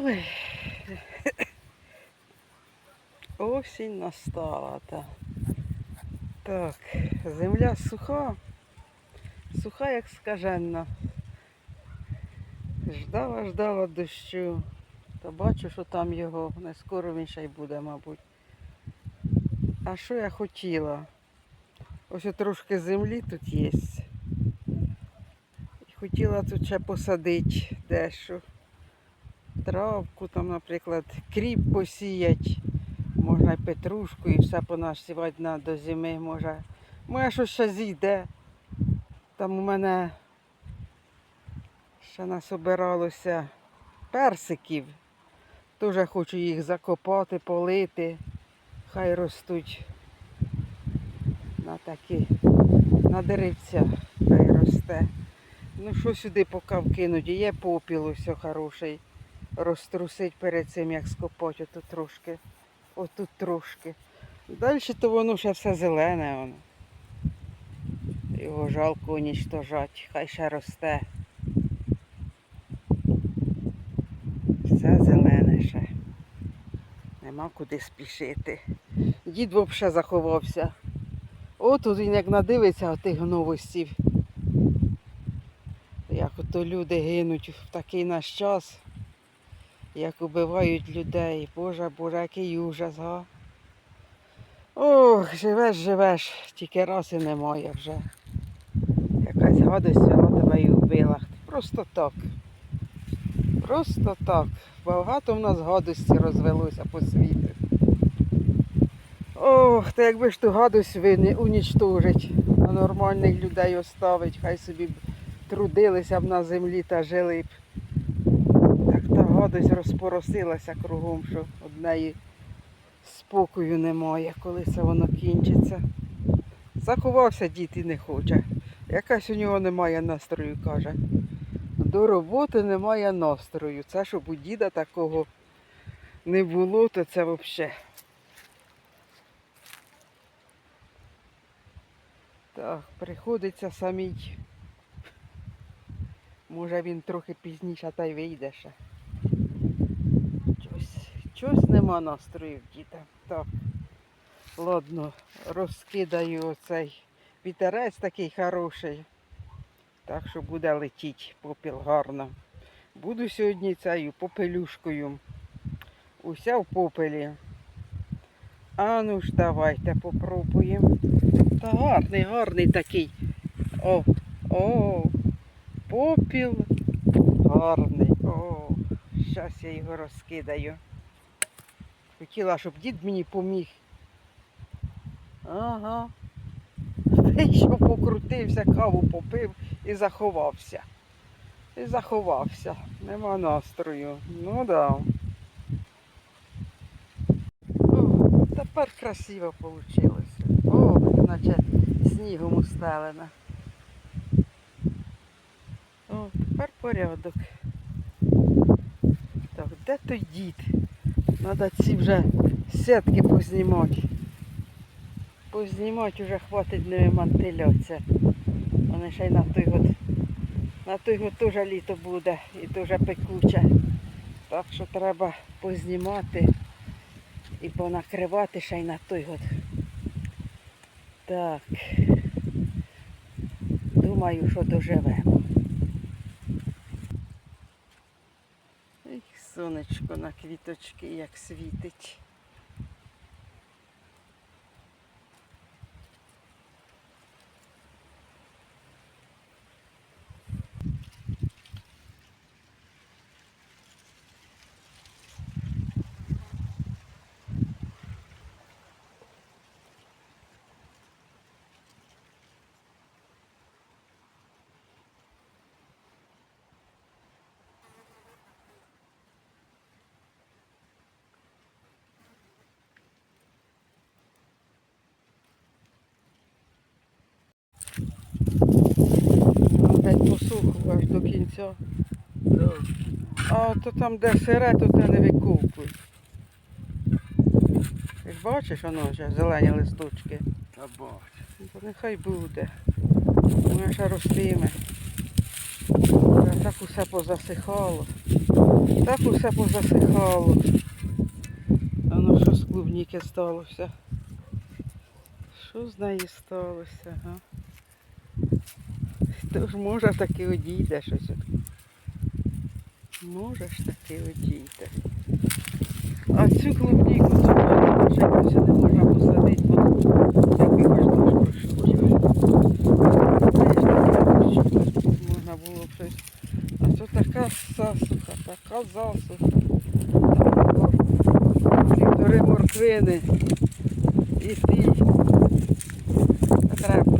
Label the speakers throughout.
Speaker 1: Ой. Осінь настала, та. Так, земля суха, суха, як скаженна. Ждала, ждала дощу. Та бачу, що там його не скоро він ще й буде, мабуть. А що я хотіла? Ось трошки землі тут є. Хотіла тут ще посадити дещо. Травку, там, наприклад, кріп посіяти. Можна петрушку і все понасівати на до зими. Може, може щось ще зійде. Там у мене ще насобиралося персиків. Дуже хочу їх закопати, полити. Хай ростуть на такі, на деревця, хай росте. Ну що сюди поки вкинуть? Є попіл ось хороший. Розтрусить перед цим, як скопати отут трошки. Отут трошки. Далі то воно ще все зелене. Воно. Його жалко унічтожати. Хай ще росте. Все зелене ще. Нема куди спішити. Дід взагалі заховався. От тут він як надивиться тих новостів. Як ото люди гинуть в такий наш час, як убивають людей. Боже, Боже, який ужас, га. Ох, живеш, живеш, тільки раз і немає вже. Якась гадость взяла тебе і вбила. Просто так. Просто так. Багато в нас гадості розвелося по світу. Ох, та якби ж ту гадость ви унічтожить, а нормальних людей оставить, хай собі трудилися б на землі та жили б. Гадость розпоросилася кругом, що однеї спокою немає, коли це воно кінчиться. Заховався дід і не хоче. Якась у нього немає настрою, каже. До роботи немає настрою. Це щоб у діда такого не було, то це взагалі. Так, приходиться самій. Може він трохи пізніше та й вийде ще. Щось нема настрою в діда. Так. Ладно, розкидаю оцей вітерець такий хороший. Так що буде летіти попіл гарно. Буду сьогодні цією попелюшкою. Уся в попелі. А ну ж давайте попробуємо. Та гарний, гарний такий. О, о, попіл. Гарний. О, зараз я його розкидаю. Хотіла, щоб дід мені поміг. Ага. Вийшов, покрутився, каву попив і заховався. І заховався. Нема настрою. Ну да. Тепер красиво вийшло. О, наче снігом устелено. О, тепер порядок. Так, де той дід? Треба ці вже сітки познімати. Познімати вже хватить ними мантилятися. Вони ще й на той год. На той год теж літо буде і дуже пекуче. Так що треба познімати і понакривати ще й на той год. Так. Думаю, що доживемо. Сонечко на квіточки як світить. Аж до кінця. А то там, де сире, то те не виковкуй. Ти бачиш, воно вже зелені листочки.
Speaker 2: Та бать.
Speaker 1: Ну, То нехай буде. Воно ще ростиме. Так усе позасихало. Так усе позасихало. А ну що з клубніки сталося? Що з неї сталося, га? То ж може таки одійде щось. Може ж таки одійде. А цю клубніку цю вже якось не можна посадити, бо який хоч дощ пройшов. Можна було б щось. А то така засуха, така засуха. Півтори морквини і ті.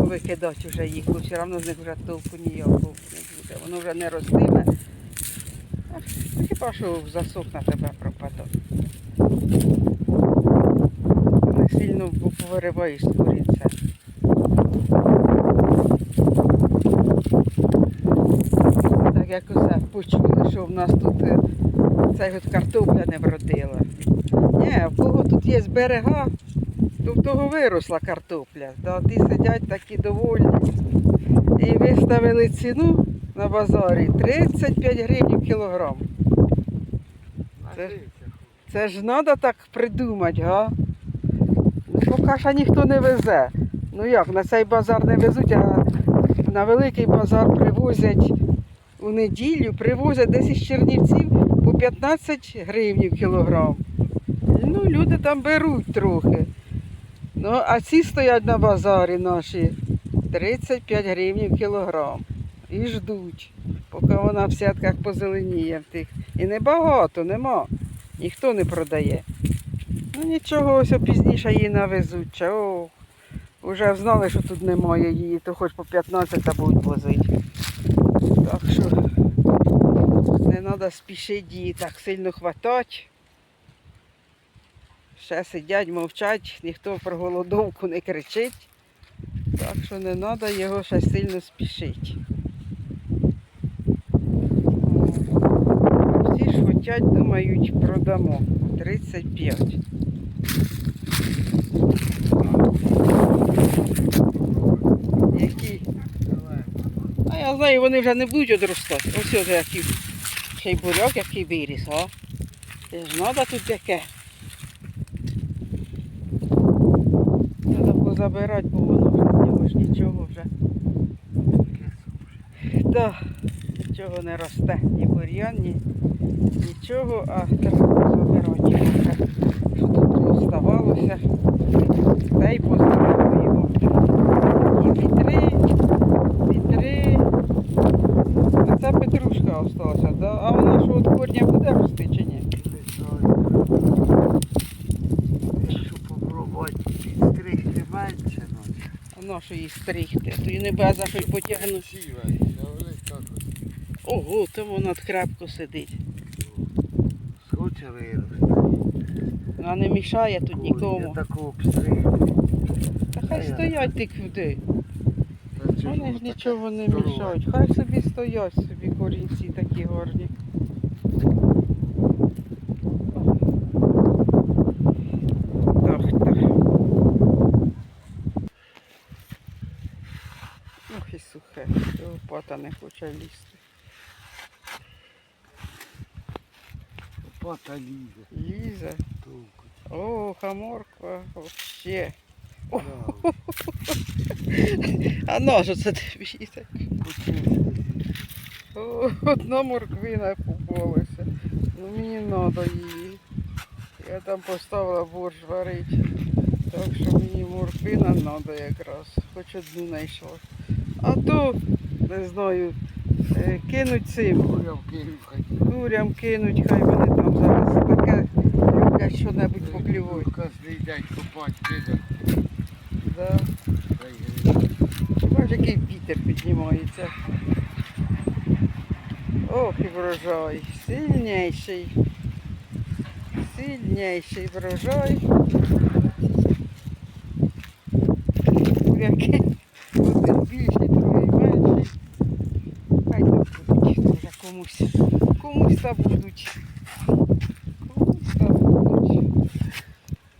Speaker 1: Треба повикидати вже їх, бо все одно з них вже толку ніякого не буде. Воно вже не ростиме. Хіба що засохне тебе пропадає. Не сильно повириваєш з. Так як усе почули, що в нас тут е, цей картопля не вродила. Ні, в кого тут є берега, то в того виросла картопля. Да, ті сидять такі довольні. І виставили ціну на базарі 35 гривень кілограм. Це Це ж треба так придумати, га? Ну, поки що ніхто не везе. Ну як, на цей базар не везуть, а на великий базар привозять у неділю, привозять десь із Чернівців по 15 гривень кілограм. Ну, люди там беруть трохи. Ну, а ці стоять на базарі наші 35 гривень кілограм. І ждуть, поки вона в сятках позеленіє в тих. І небагато, нема. Ніхто не продає. Ну нічого, ось пізніше її навезуть. Чого? Уже знали, що тут немає її, то хоч по 15 та будуть возити. Так що не треба спішити її так сильно хватати. Ще сидять, мовчать, ніхто про голодовку не кричить. Так що не треба його ще сильно спішити. Всі ж хочуть, думають, продамо. 35. Які? А я знаю, вони вже не будуть одростати. Ось вже який ще й буряк, який виріс, а? Це ж треба тут яке. Треба позабирати, бо воно ж нічого вже. Да, нічого не росте, ні бур'ян, ні нічого, а треба позабирати його вже. Що тут оставалося. Та й позабирати його. І вітри, вітри. А це петрушка осталася, да? а вона що від корня буде рости чи ні?
Speaker 2: Якщо попробувати підстригти менше,
Speaker 1: на що її стригти? То і не буде за щось
Speaker 2: от
Speaker 1: Ого, то вона крепко сидить.
Speaker 2: схоче вирости.
Speaker 1: Вона не мішає тут нікому. Та хай стоять ти куди. Вони ж нічого не мішають. Хай собі стоять собі корінці такі гарні. Так, так. Ох і сухе. Лопата не хоче лізти.
Speaker 2: Лопата лізе.
Speaker 1: Лізе.
Speaker 2: Толку.
Speaker 1: О, хаморква вообще.
Speaker 2: Да,
Speaker 1: а на що це тобі так? Одна морквина попалася. Ну мені треба її. Я там поставила борщ варити. Так що мені морквина треба якраз. Хоч одну знайшла. А то, не знаю, е, кинуть цим.
Speaker 2: Курям кинув хотів.
Speaker 1: Курям кинуть, хай вони там зараз таке люблять що-небудь поклювати.
Speaker 2: Кожний день копати кидати.
Speaker 1: Да. Бачиш, який вітер піднімається. Ох, і врожай. Сильніший. Сильніший врожай. Буряки. Один більший, другий менший. Хай там будуть вже комусь. Комусь там будуть. Комусь там будуть.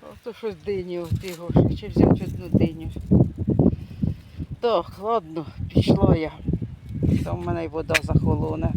Speaker 1: Ото щось диню ти ще взяти одну диню. Так, ладно, пішла я. Там в мене й вода захолоне.